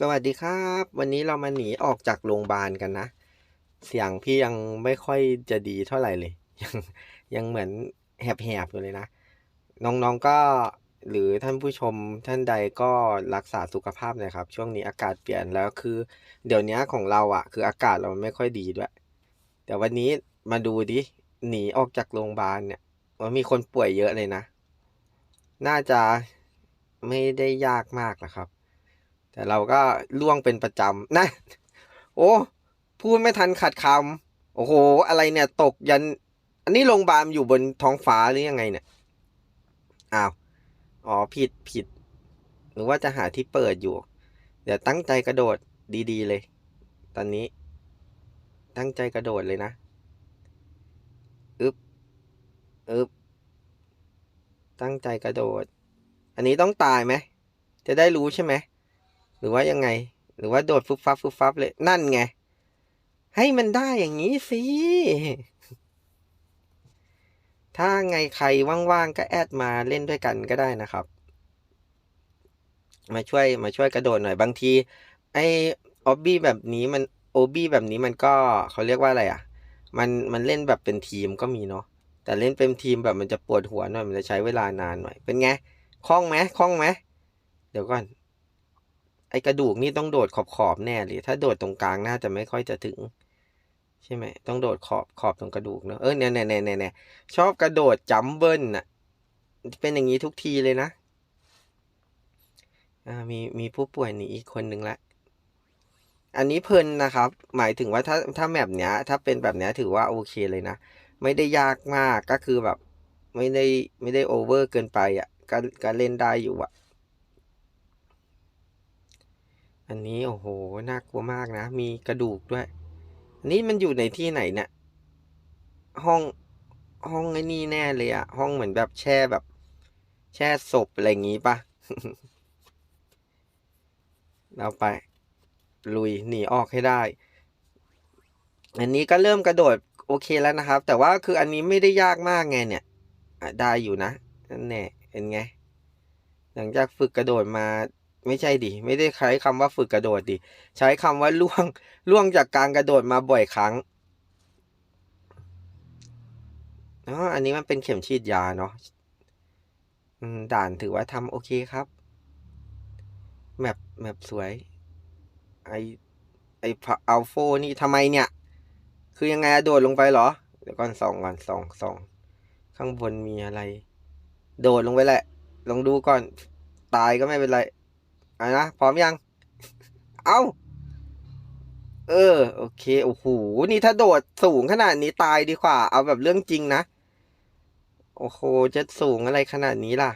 สวัสดีครับ วันนี้เรามาหนีออกจากโรงพยาบาลกันนะ เสียงพี่ยังไม่ค่อยจะดีเท่าไหร่เลย ยังยังเหมือนแหบๆอยู่เลยนะ น้องๆก็หรือท่านผู้ชมท่านใดก็รักษาสุขภาพนะครับ ช่วงนี้อากาศเปลี่ยนแล้วคือ เดี๋ยวนี้ของเราอะ คืออากาศเราไม่ค่อยดีด้วย แต่วันนี้มาดูดิหนีออกจากโรงพยาบาลเนี่ยว่ามีคนป่วยเยอะเลยนะ น่าจะไม่ได้ยากมากหรอกครับ แต่เราก็ล่วงเป็นประจำนะ โอ้พูดไม่ทันขัดคำโอ้โห อะไรเนี่ยตกยัน อันนี้โรงพยาบาลอยู่บนท้องฟ้าหรือยังไงเนี่ยอ้าวอ๋อผิดผิด หรือว่าจะหาที่เปิดอยู่ เดี๋ยวตั้งใจกระโดดดีๆเลย ตอนนี้ ตั้งใจกระโดดเลยนะอึบอึบตั้งใจกระโดด อันนี้ต้องตายไหม จะได้รู้ใช่ไหม หรือว่ายังไง หรือว่าโดดฟุบฟับฟุบฟับเลยนั่นไง ให้มันได้อย่างนี้สิ ถ้าไงใครว่างๆก็แอดมาเล่นด้วยกันก็ได้นะครับ มาช่วยมาช่วยกระโดดหน่อยบางที ไอออบบี้แบบนี้มันโอบี้แบบนี้มันก็เขาเรียกว่าอะไรอะ มันมันเล่นแบบเป็นทีมก็มีเนาะแต่เล่นเป็นทีมแบบมันจะปวดหัวหน่อยมันจะใช้เวลานานหน่อยเป็นไงคล่องไหมคล่องไหมเดี๋ยวก่อน ไอกระดูกนี่ต้องโดดขอบขอบแน่เลยถ้าโดดตรงกลางน่าจะไม่ค่อยจะถึง ใช่ไหมต้องโดดขอบขอบตรงกระดูกเนอะเออเนี่ยเนี่ยเนี่ยเนี่ยชอบกระโดดจัมเบิลน่ะ เป็นอย่างนี้ทุกทีเลยนะอ่ามีมีผู้ป่วยหนีอีกคนหนึ่งละอันนี้เพลินนะครับ หมายถึงว่าถ้าถ้าแบบเนี้ย ถ้าเป็นแบบเนี้ยถือว่าโอเคเลยนะ ไม่ได้ยากมากก็คือแบบ ไม่ได้ไม่ได้โอเวอร์เกินไปอะก็ก็เล่นได้อยู่อะ อันนี้โอ้โห น่ากลัวมากนะ มีกระดูกด้วย อันนี้มันอยู่ในที่ไหนเนี่ย ห้อง ห้องไอ้นี่แน่เลยอะห้องเหมือนแบบแช่แบบ แช่ศพอะไรอย่างงี้ปะเราไป ลุยหนีออกให้ได้ อันนี้ก็เริ่มกระโดดโอเคแล้วนะครับ แต่ว่าคืออันนี้ไม่ได้ยากมากไงเนี่ยได้อยู่นะนั่นแน่เป็นไง หลังจากฝึกกระโดดมา ไม่ใช่ดิ ไม่ได้ใช้คำว่าฝึกกระโดดดิ ใช้คำว่าล่วง ล่วงจากการกระโดดมาบ่อยครั้งอ๋ออันนี้มันเป็นเข็มฉีดยาเนาะด่านถือว่าทำโอเคครับ แมปแมปสวย ไอไออัลโฟนี่ทำไมเนี่ย คือยังไงอะโดดลงไปเหรอ เดี๋ยวก่อนสองก่อนสองสอง ข้างบนมีอะไร โดดลงไปแหละ ลองดูก่อน ตายก็ไม่เป็นไร อะนะพร้อมยัง เอาเออ โอเค โอ้โห นี่ถ้าโดดสูงขนาดนี้ตายดีกว่า เอาแบบเรื่องจริงนะ โอ้โห จะสูงอะไรขนาดนี้ล่ะ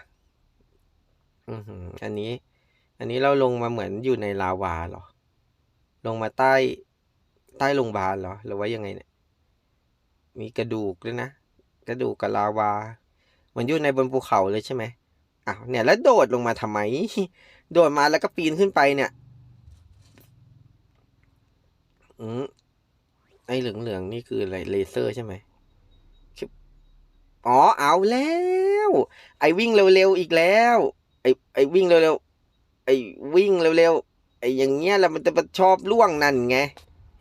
อือหือ อันนี้ อันนี้เราลงมาเหมือนอยู่ในลาวาเหรอ ลงมาใต้ ใต้โรงพยาบาลเหรอ หรือว่ายังไงเนี่ย มีกระดูกด้วยนะ กระดูกกับลาวา เหมือนอยู่ในบนภูเขาเลยใช่ไหม อ้าวเนี่ยแล้วโดดลงมาทำไม โดดมาแล้วก็ปีนขึ้นไปเนี่ย อืมไอ้เหลืองเหลืองๆนี่คืออะไรเลเซอร์ใช่ไหมอ๋อเอาแล้ว ไอวิ่งเร็วๆอีกแล้ว ไอไอวิ่งเร็วๆไอวิ่งเร็วๆไออย่างเงี้ยแล้วมันจะชอบล่วงนั่นไง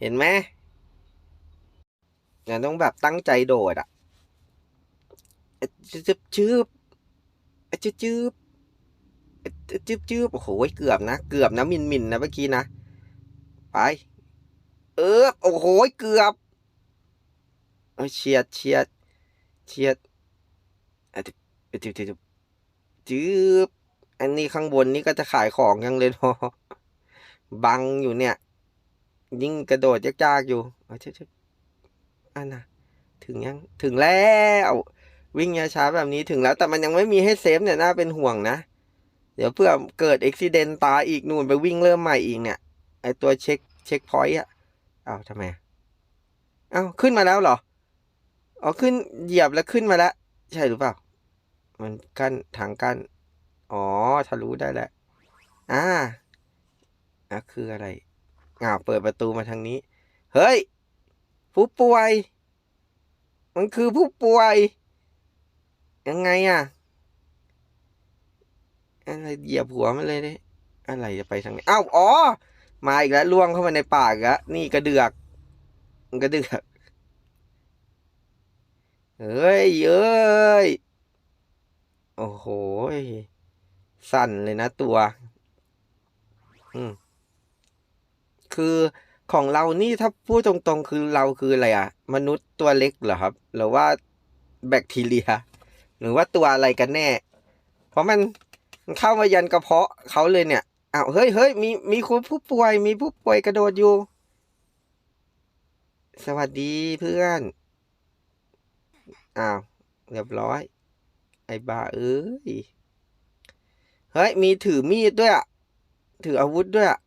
เห็นไหมเนี่ยต้องแบบตั้งใจโดดอะเอ๊ะจึ๊บจึ๊บ จึ๊บจึ๊บเอ๊ะจึ๊บจึ๊บโอ้โหเกือบนะ เกือบนะมินมินนะเมื่อกี้นะ ไป เออโอ้โหเกือบเออเฉียดเฉียดเฉียดอะจึ๊บจึ๊บจึ๊บอันนี้ข้างบนนี่ก็จะขายของยังเลยเนาะบังอยู่เนี่ย ยิ่งกระโดดยากๆอยู่เอาเชิบๆอันน่ะ ถึงยัง ถึงแล้ว วิ่งช้าๆแบบนี้ถึงแล้ว แต่มันยังไม่มีให้เซฟเนี่ยน่าเป็นห่วงนะ เดี๋ยวเพื่อเกิดอุบิเหตุตายอีกนู่นไปวิ่งเริ่มใหม่อีกเนี่ย ไอตัวเช็คเช็คพอยต์อะอ้าวทำไมอะอ้าวขึ้นมาแล้วเหรออ๋อขึ้นเหยียบแล้วขึ้นมาแล้ว ใช่หรือเปล่า มันกั้นทางกั้นอ๋อทะลุได้แล้วอ่าอะคืออะไรอ้าวเปิดประตูมาทางนี้ เฮ้ย ผู้ป่วย มันคือผู้ป่วย ยังไงอะอะไรเหยียบหัวมันเลยดิอะไรจะไปทางนี้อ้าวอ๋อ มาอีกแล้วล่วงเข้ามาในปากแล้วนี่กระเดือกกระเดือกเอ้ยเอ้ย โอ้โห สั่นเลยนะตัว อืม คือของเรานี่ถ้าพูดตรงๆ คือเราคืออะไรอะมนุษย์ตัวเล็กเหรอครับ หรือว่าแบคทีเรีย หรือว่าตัวอะไรกันแน่ เพราะมันมันเข้ามายันกระเพาะเขาเลยเนี่ยอ้าวเฮ้ยเฮ้ยมีมีคนผู้ป่วย มีผู้ป่วยกระโดดอยู่ สวัสดีเพื่อนอ้าวเรียบร้อย ไอ้บ้าเอ้ยเฮ้ยมีถือมีดด้วยอะถืออาวุธด้วยอะ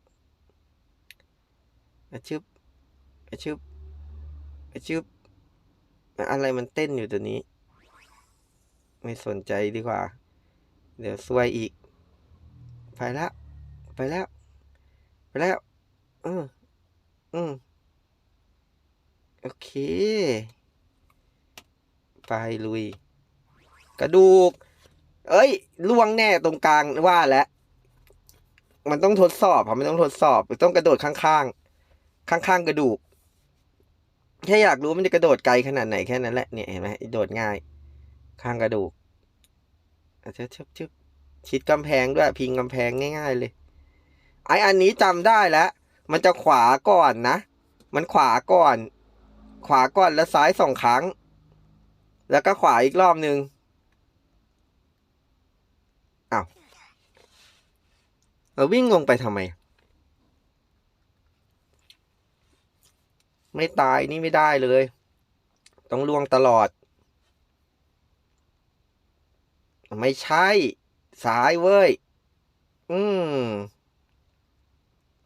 อะชึบอะชึบอะชึบอะไรมันเต้นอยู่ตัวนี้ ไม่สนใจดีกว่า เดี๋ยวซวยอีก ไปแล้ว ไปแล้ว ไปแล้วอืมอืม โอเค ไปลุย กระดูก เอ้ยล่วงแน่ตรงกลางว่าแล้ว มันต้องทดสอบครับมันต้องทดสอบ ต้องกระโดดข้างๆ ข้างๆ กระดูกแค่อยากรู้มันจะกระโดดไกลขนาดไหนแค่นั้นแหละเนี่ยเห็นไหมโดดง่าย ข้างกระดูกอาจจะชึบชึบชิดกำแพงด้วยพิงกำแพงง่าย ๆ เลย ไออันนี้จำได้แล้ว มันจะขวาก่อนนะ มันขวาก่อน ขวาก่อนแล้วซ้ายสองครั้ง แล้วก็ขวาอีกรอบนึงอ้าวเราวิ่งลงไปทำไม ไม่ตายนี่ไม่ได้เลย ต้องล่วงตลอด ไม่ใช่ซ้ายเว้ย อืม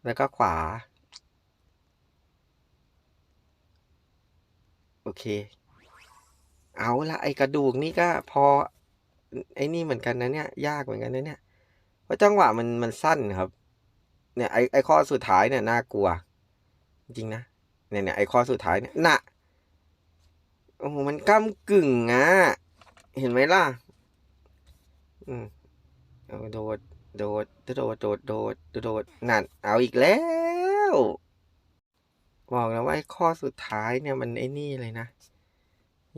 แล้วก็ขวา โอเค เอาละไอกระดูกนี่ก็พอ ไอ้นี่เหมือนกันนะเนี่ย ยากเหมือนกันนะเนี่ย เพราะจังหวะมันมันสั้นครับ เนี่ยไอไอข้อสุดท้ายเนี่ยน่ากลัว จริงนะ เนี่ยเนี่ยไอข้อสุดท้ายเนี่ยน่ะโอ้โหมันก้ากึ่งอะ เห็นไหมล่ะ อืมเอาโดด โดด โดด โดด โดด โดด นั่น เอาอีกแล้ว บอกแล้วว่าข้อสุดท้ายเนี่ยมันไอ้นี่เลยนะ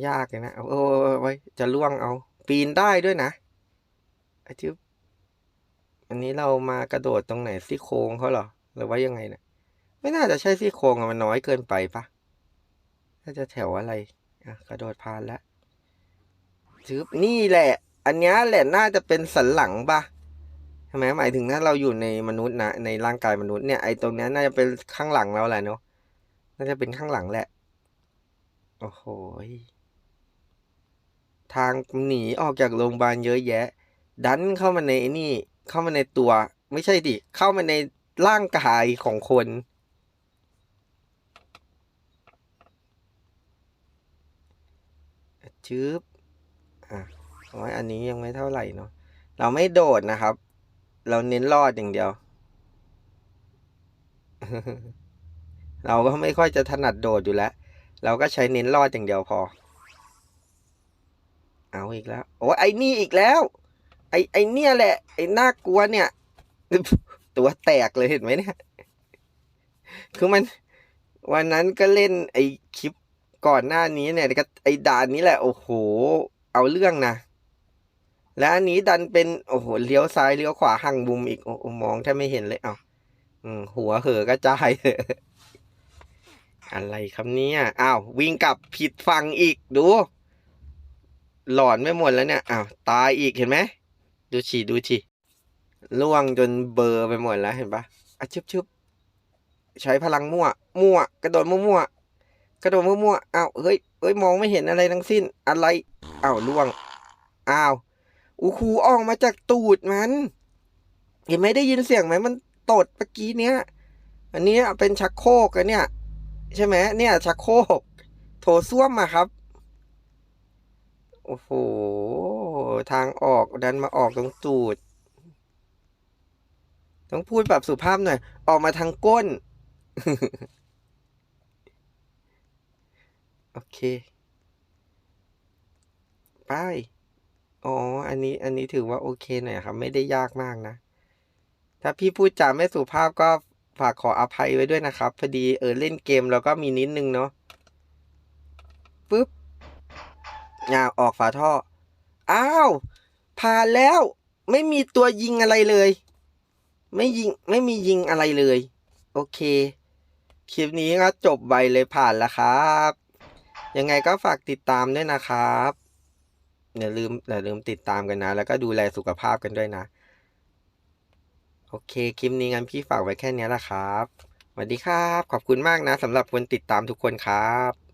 ยากเลยนะ เอาโอ้ไว้จะล่วงเอา ปีนได้ด้วยนะไอ้ที่อันนี้เรามากระโดดตรงไหนซี่โครงเขาเหรอ หรือว่ายังไงเนะไม่น่าจะใช่ซี่โครงมันน้อยเกินไปปะน่าจะแถวอะไร อะ กระโดดผ่านแล้วชึบนี่แหละ อันนี้แหละน่าจะเป็นสันหลังปะใช่ไหมหมายถึงถ้าเราอยู่ในมนุษย์นะในร่างกายมนุษย์เนี่ยไอ้ตรงนี้น่าจะเป็นข้างหลังเราแหละเนาะน่าจะเป็นข้างหลังแหละ โอ้โหทางหนีออกจากโรงพยาบาลเยอะแยะ ดันเข้ามาในนี่ เข้ามาในตัว ไม่ใช่ดิ เข้ามาในร่างกายของคน ชืบอะ โอ้ยอันนี้ยังไม่เท่าไหร่เนาะเราไม่โดดนะครับ เราเน้นรอดอย่างเดียว เราก็ไม่ค่อยจะถนัดโดดอยู่แล้ว เราก็ใช้เน้นรอดอย่างเดียวพอ เอาอีกแล้ว โอ้ยไอ้นี่อีกแล้ว ไอ้ไอ้เนี่ยแหละ ไอ้น่ากลัวเนี่ย ตัวแตกเลยเห็นไหมเนี่ย คือมัน วันนั้นก็เล่นไอ้คลิปก่อนหน้านี้เนี่ยก็ไอ้ด่านนี้แหละ โอ้โห เอาเรื่องนะ แล้วอันนี้ดันเป็น โอ้โห เลี้ยวซ้ายเลี้ยวขวาหังบุมอีก โอ้โหมองแทบไม่เห็นเลยเอาอืมหัวเหอกระจายอะไรครับเนี่ยอ้าว วิ่งกลับผิดฝั่งอีกดู หลอนไม่หมดแล้วเนี่ยอ้าวตายอีกเห็นไหม ดูฉีดูฉีล่วงจนเบอร์ไปหมดแล้วเห็นปะอะชึบชึบใช้พลังมั่ว มั่ว กระโดดมั่วๆกระโดดมั่วๆอ้าวเฮ้ยเฮ้ย มองไม่เห็นอะไรทั้งสิ้น อะไรอ้าวล่วงอ้าว อูคูออกมาจากตูดมันเห็นไหมได้ยินเสียงไหมมันตดเมื่อกี้เนี้ย อันนี้เป็นชักโครกอะเนี่ย ใช่ไหมเนี่ย ชักโครกโถส้วมอะครับ โอ้โห ทางออกดันมาออกตรงตูด ต้องพูดแบบสุภาพหน่อย ออกมาทางก้น โอเค ไป อ๋อ อันนี้ อันนี้ถือว่าโอเคหน่อยครับ ไม่ได้ยากมากนะ ถ้าพี่พูดจาไม่สุภาพก็ฝากขออภัยไว้ด้วยนะครับ พอดีเออเล่นเกมแล้วก็มีนิดนึงเนาะปึ๊บอ่าออกฝาท่อ อ้าว ผ่านแล้ว ไม่มีตัวยิงอะไรเลย ไม่ยิง ไม่มียิงอะไรเลย โอเค คลิปนี้ก็จบไปเลยผ่านแล้วครับ ยังไงก็ฝากติดตามด้วยนะครับ อย่าลืมอย่าลืมติดตามกันนะ แล้วก็ดูแลสุขภาพกันด้วยนะ โอเค คลิปนี้งั้นพี่ฝากไว้แค่นี้แหละครับสวัสดีครับ ขอบคุณมากนะสำหรับคนติดตามทุกคนครับ